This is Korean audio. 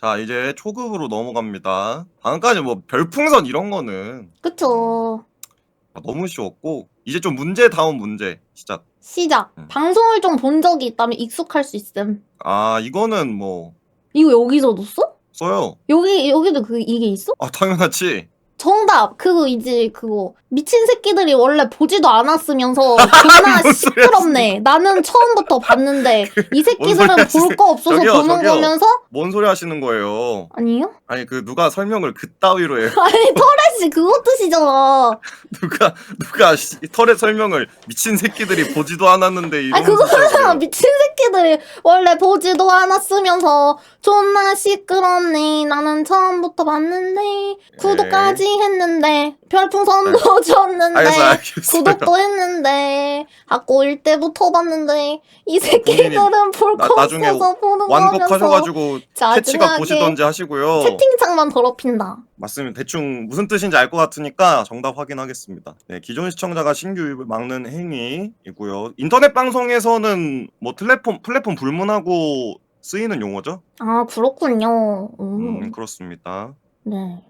자 이제 초급으로 넘어갑니다. 방금까지 뭐 별풍선 이런 거는 그쵸. 너무 쉬웠고 이제 좀 문제 다운 문제 시작. 시작. 음. 방송을 좀 본 적이 있다면 익숙할 수 있음. 아 이거는 뭐 이거 여기서도 써? 써요. 여기 여기도 그 이게 있어? 아 당연하지. 정답. 그거 이제 그거 미친 새끼들이 원래 보지도 않았으면서 존나 뭔 소리야, 시끄럽네. 나는 처음부터 봤는데 이 새끼들은 소리야, 볼 거 없어서 저기요, 보는 저기요. 거면서 뭔 소리 하시는 거예요? 아니요? 아니 그 누가 설명을 그따위로 해요. 아니 터렛이 그거 뜻이잖아. 누가 누가 씨, 털의 설명을 미친 새끼들이 보지도 않았는데 이런 아. 소리를 미친 새끼들이 원래 보지도 않았으면서 존나 시끄럽네. 나는 처음부터 봤는데 구독까지 했는데 별풍선도 줬는데 네. 알겠어 알겠어요. 구독도 했는데 학고일 때부터 봤는데 이 새끼들은 볼 나- 거 나중에 없어서 보는 거면서 완곡하셔가지고 캐치가 보시던지 하시고요. 채팅창만 더럽힌다. 맞습니다. 대충 무슨 뜻인지 알 것 같으니까 정답 확인하겠습니다. 네, 기존 시청자가 신규 유입을 막는 행위이고요. 인터넷 방송에서는 뭐 플랫폼 플랫폼 불문하고 쓰이는 용어죠? 아 그렇군요. 음, 음, 그렇습니다. 네.